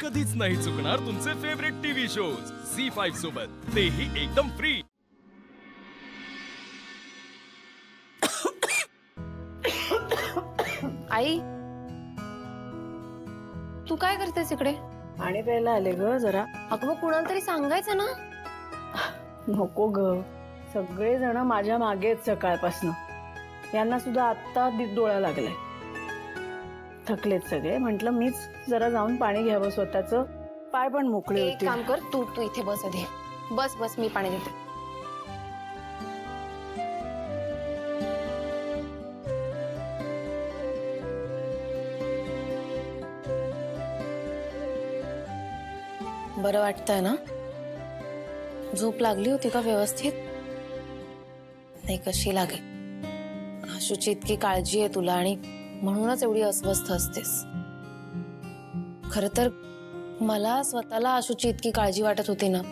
कधीच नाही चुकणार तुमचे favourite TV shows Zee five सोबत. तेही एकदम फ्री आई तू काय करतेस इकडे? पाणी प्यायला आले ग जरा. अगं मग कुणाला तरी सांगायचं ना? नको ग. सगळे जण माझ्या मागे आहेत सकाळपासनं. यांना सुद्धा आत्ता डोळा लागलाय. थकलेत सगळे. म्हंटल मीच जरा जाऊन पाणी घ्यावं स्वतःच. पाय पण मोकळे एक होते काम कर तू तू इथे बस आधी. बस बस मी पाणी घेते बरं वाटतंय ना? झोप लागली होती का व्यवस्थित? नाही कशी लागेल? आशूची इतकी काळजी आहे तुला आणि म्हणूनच एवढी अस्वस्थ असतेस. खर तर मला स्वतःला आशूची इतकी काळजी वाटत होती ना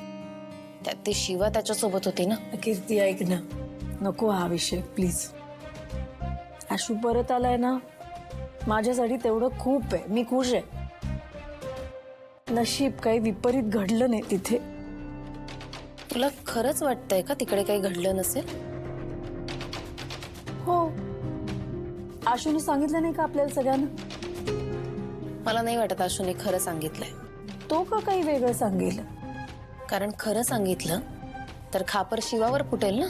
त्यात ती शिवा त्याच्यासोबत होती ना. कीर्ती ऐक ना. नको हा विषय प्लीज. आशू परत आलाय ना माझ्यासाठी तेवढं खूप आहे. मी खुश आहे. नशीब काही विपरीत घडलं नाही तिथे. तुला खरंच वाटतंय का तिकडे काही घडलं नसेल? हो. आशूने सांगितलं नाही का आपल्याला सगळ्यांना? मला नाही वाटत आशूने खरं सांगितलंय. तो का काही वेगळं सांगेल? कारण खरं सांगितलं तर खापर शिवावर फुटेल ना?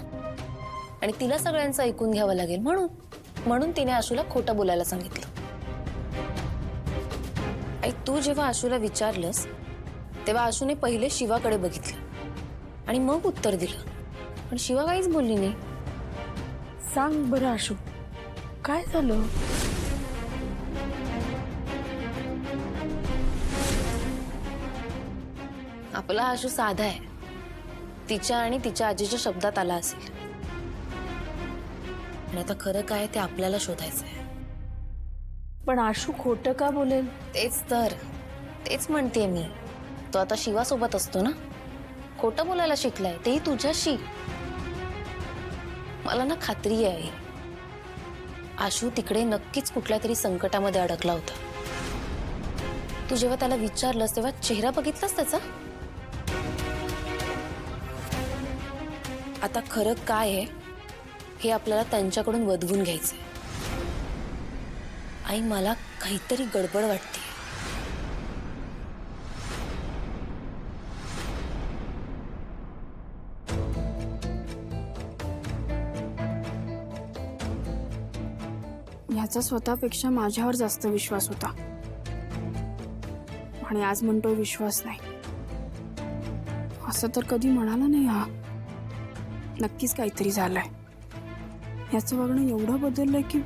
आणि तिला सगळ्यांचं ऐकून घ्यावं लागेल म्हणून. म्हणून तिने आशूला खोटं बोलायला सांगितलं. आई तू जेव्हा आशूला विचारलंस तेव्हा आशूने पहिले शिवाकडे बघितलं. आणि मग उत्तर दिलं. पण शिवा काहीच बोलली नाही. सांग बरं आशू. काय झालं? आपला आशू साधा आहे तिच्या आणि तिच्या आजीच्या शब्दात आला असेल. आणि आता खरं काय ते आपल्याला शोधायचं आहे पण आशू खोटं का बोलेल? तेच तर. तेच म्हणते मी. तो आता शिवासोबत असतो ना? खोटं बोलायला शिकलाय तेही तुझ्याशी. मला ना खात्री आहे. आशू तिकडे नक्कीच कुठल्या तरी संकटामध्ये अडकला होता. तू जेव्हा त्याला विचारलंस तेव्हा चेहरा बघितलास त्याचा? आता खरं काय आहे हे आपल्याला त्यांच्याकडून वधवून घ्यायचंय. आई मला काहीतरी गडबड वाटते. ह्याचा स्वतःपेक्षा माझ्यावर जास्त विश्वास होता. आणि आज म्हणतोय विश्वास नाही. असं तर कधी म्हणाला नाही हा. नक्कीच काहीतरी झालंय. याचं वागणं एवढं बदललंय की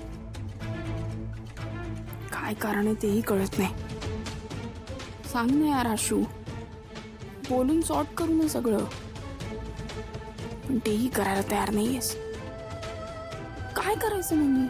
काय कारण आहे तेही कळत नाही. सांग ना यार आशू. बोलून सॉर्ट करू ना सगळं. पण तेही करायला तयार नाहीयेस. काय करायचं मग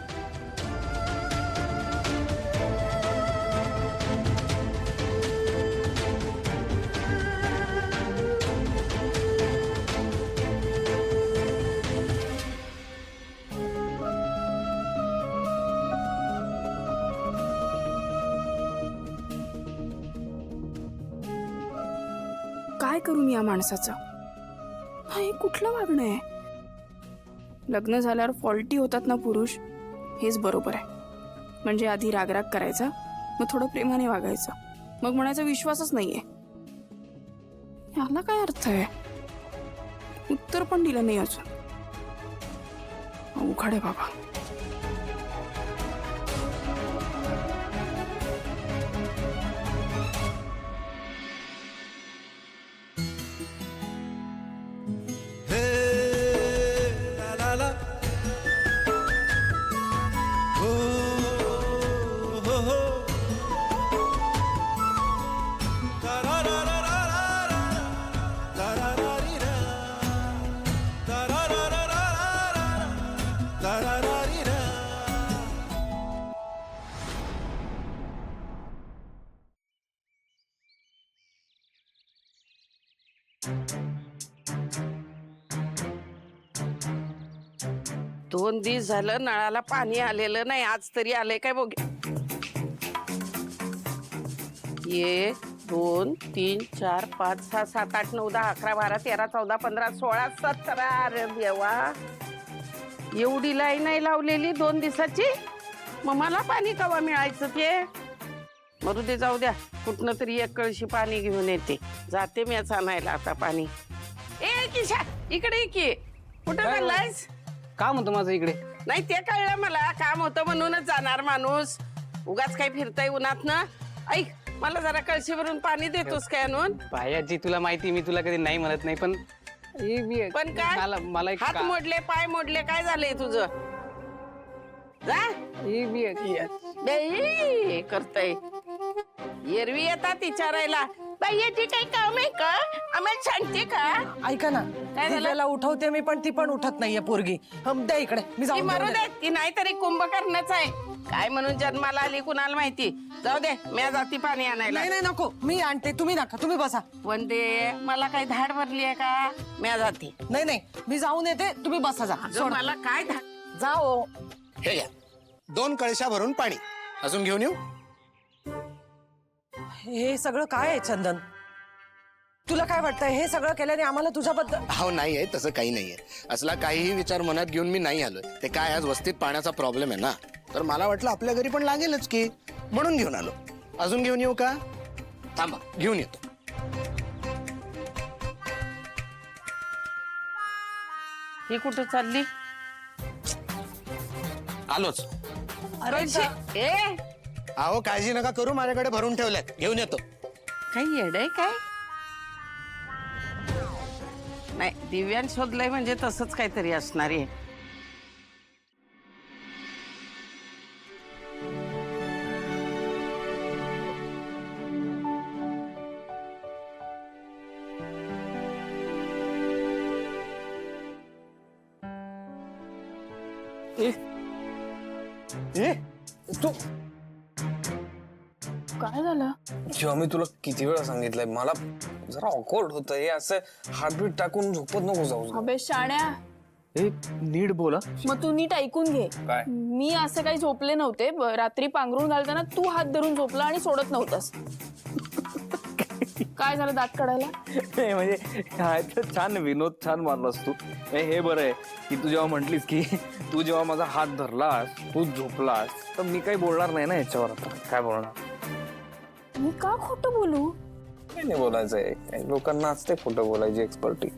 काय करू मी या माणसाचं? हा हे कुठलं वागणं आहे? लग्न झाल्यावर फॉल्टी होतात ना पुरुष? हेच बरोबर आहे. म्हणजे आधी रागराग करायचा मग थोडं प्रेमाने वागायचं. मग म्हणायचा विश्वासच नाही आहे याला काय अर्थ आहे? उत्तर पण दिलं नाही अजून. अवघड आहे बाबा. दोन दिवस झालं नळाला पाणी आलेलं नाही आज तरी आलंय काय बघ. एक दोन तीन चार पाच सहा सात आठ नऊ दहा अकरा बारा तेरा चौदा पंधरा सोळा सतरा अरे देवा. एवढी लाईन नाही लावलेली दोन दिवसाची. मग मला पाणी कवा मिळायचं ते? मरू दे जाऊ द्या. कुठनं तरी एक कळशी पाणी घेऊन येते. जाते मी आणायला आता पाणी. ए किशा इकडे ये की. कुठं चाललायस काम होतं माझं इकडे. नाही ते कळलं मला. काम होतं म्हणूनच जाणार माणूस. उगाच काही फिरताय उन्हात ना ऐक मला जरा कळशीवरून पाणी देतोस काय आणून? भायाची तुला माहिती मी तुला कधी नाही म्हणत नाही पण हे मी- पण काय? मला मला एक हात का- मोडले पाय मोडले काय झालंय तुझं? जा. हे मी- बाई, करतय. एरवी येतात विचारायला. बाई याची काही काम आहे का? आम्हाला सांगते का? ऐका ना काय झालं? दिव्याला उठवते मी पण ती पण उठत नाहीये पोरगी. हं, द्या इकडे मी ती जाऊन मरू घेऊन दे येते. ती नाहीतरी कुंभकर्णच आहे. काय म्हणून जन्माला आली कुणाला माहिती? जाऊ दे म्या जाती पाणी आणायला. नाही नाही नको मी आणते तुम्ही नका तुम्ही बसा. पण ते मला काही धाड भरली आहे का? म्या जाते. नाही नाही मी जाऊन येते तुम्ही बसा जा अगं, सोड. मला काय धाड? जाओ हे घ्या दोन कळशा भरून पाणी. अजून घेऊन येऊ? हे सगळं काय आहे चंदन? तुला काय वाटतंय? हे सगळं केल्याने आम्हाला तुझ्याबद्दल हो नाही आहे तसं काही नाहीये असला काहीही विचार मनात घेऊन मी नाही आलोय. ते काय आज वस्तीत पाण्याचा प्रॉब्लेम आहे ना? तर मला वाटलं आपल्या घरी पण लागेलच की. म्हणून घेऊन आलो. अजून घेऊन येऊ का? थांबा घेऊन येतो. ही कुठं चालली? आलोच. ए! अहो काळजी नका करू माझ्याकडे भरून ठेवल्यात. घेऊन येतो. काही येड आहे काय? नाही दिव्यान शोधलंय म्हणजे तसंच काहीतरी असणार आहे. ए तू काय झालं? जेव्हा मी तुला किती वेळा सांगितलंय मला जरा ऑकवर्ड होतं हे असं हार्टबीट टाकून झोपत नको जाऊ अबे शाण्या. ए नीट बोला. मग तू नीट ऐकून घे. काय? मी असं काही झोपले नव्हते. ब- रात्री पांघरून घालताना तू हात धरून झोपला आणि सोडत नव्हतास. काय झालं दात काढायला? हे म्हणजे काय तर छान विनोद छान मारलास तू. हे हे बरं आहे की तू जेव्हा म्हटलीस की तू जेव्हा माझा हात धरलास तू झोपलास तर मी काही बोलणार नाही ना याच्यावर आता. काय बोलणार? मी का खोटं बोलू? काही नाही बोलायचंय काही लोकांना असते खोटं बोलायची एक्सपर्टी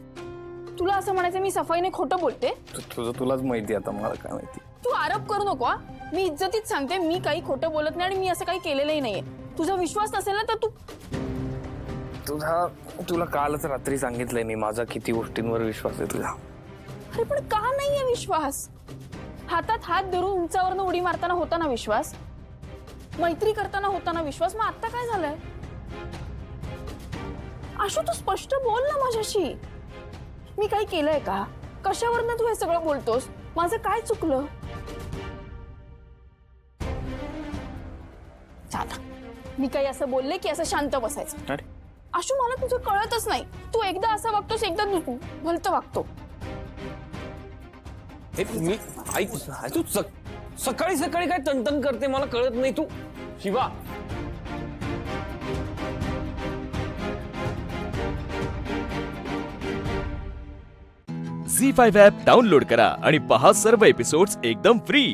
तुला असं म्हणायचं मी सफाईने खोटं बोलते? तुझं तुलाच माहिती आता मला काय माहिती. तू आरोप करू नको हा. मी इज्जतीत सांगते मी काही खोटं बोलत नाही आणि मी असं काही केलेलंही नाहीये. तुझा विश्वास नसेल ना तर तू तुझा तुला कालच रात्री सांगितलंय मी माझा किती गोष्टींवर विश्वास आहे तुझा. अरे पण का नाहीये विश्वास? हातात हात धरून उंचावरनं उडी मारताना होता ना विश्वास? मैत्री करताना होता ना विश्वास? मग आता काय झालंय? आशू तू स्पष्ट बोल ना माझ्याशी. मी काही केलंय का? कशावरनं तू हे सगळं बोलतोस? माझं काय चुकलं? झालं मी काही असं बोलले की असं शांत बसायचं. अरे. आशू मला तुझं कळतच नाही. तू एकदा असं वागतोस एकदा तू भलतं वागतो. हे मी ऐक तू सक- सकाळी सकाळी काय तणतण करते मला कळत नाही तू. Shiva. Zee five app download करा आणि पहा सर्व एपिसोड्स एकदम फ्री.